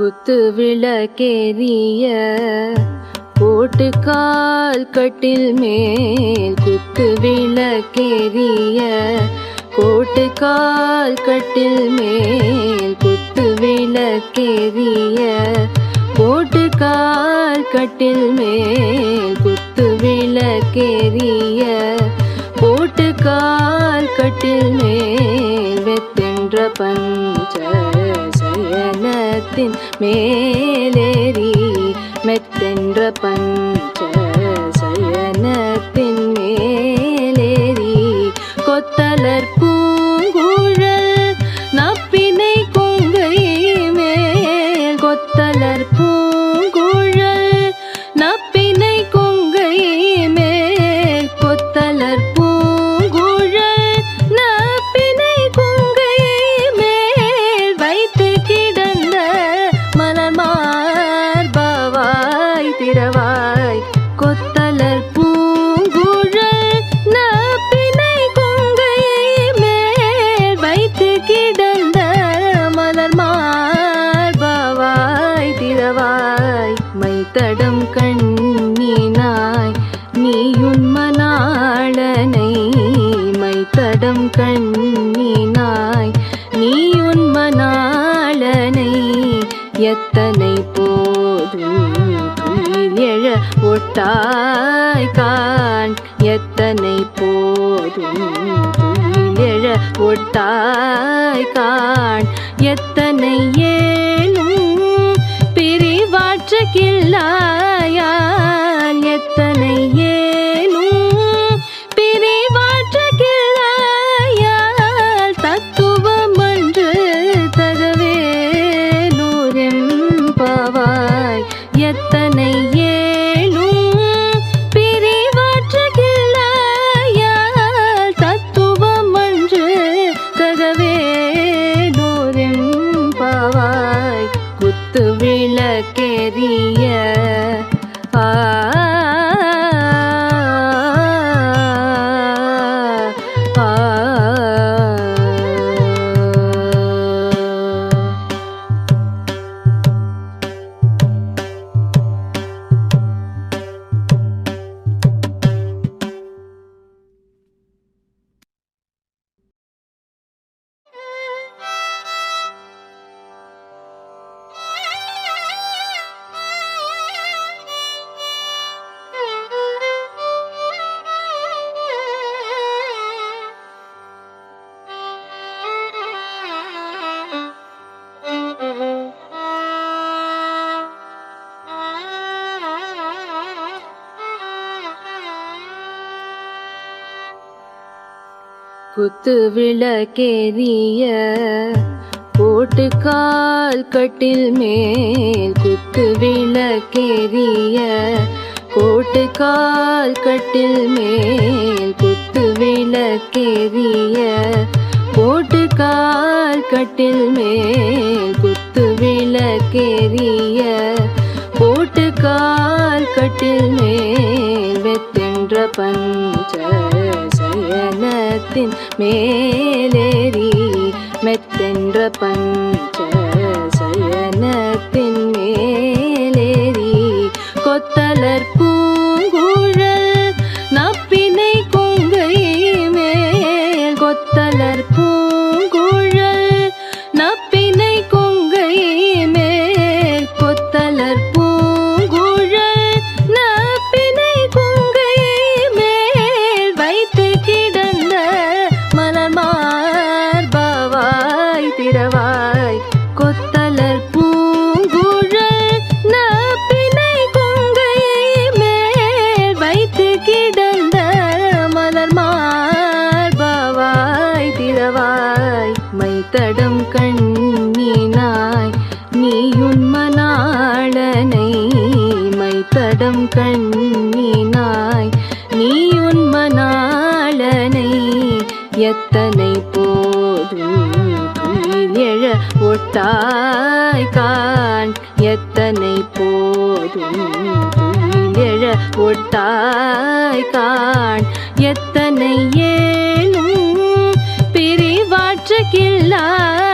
குத்து விளக்கேறிய கோட்டுக்கால் கட்டில் மேல் குத்து விளக்கேறிய கோட்டுக்கால் கட்டில் மேல் குத்து விளக்கேறிய கோட்டுக்கால் கட்டில் மேல் குத்து விளக்கேறிய கோட்டுக்கால் கட்டில் மேல் வெத்தென்ற பஞ்ச சயனத்தின் மேலேறி மெத்தென்ற பஞ்ச சயனத்தின் மேலேறி கொத்தலர் தடம் கண்ணினாய் நீயுன் மணாளனை எத்தனை போதும் எழ ஒட்டாய் கான் எத்தனை போதும் எழ ஒட்டாய் கான் எத்தனை ஏ குத்து விளக்கேறிய கோட்டுக்கால் கட்டில் மேல் குத்து விளக்கேறிய கோட்டுக்கால் கட்டில் மேல் குத்து விளக்கேறிய கோட்டுக்கால் கட்டில் மேல் குத்து விளக்கேறிய கோட்டுக்கால் கட்டில் மேல் வெத்தின்ற பஞ்ச மேகத்தின் மேலேறி மெத்தென்ற பஞ்ச சயனத்தின் மைத்தடம் கண்ணினாய். நீயுன் மணாளனை மைத்தடம் கண்ணினாய். நீயுன் மணாளனை எத்தனை போதும் எழ ஒட்டாய் கான் எத்தனை போதும் எழ ஒட்டாய் கான் எத்தனை ஏ 来。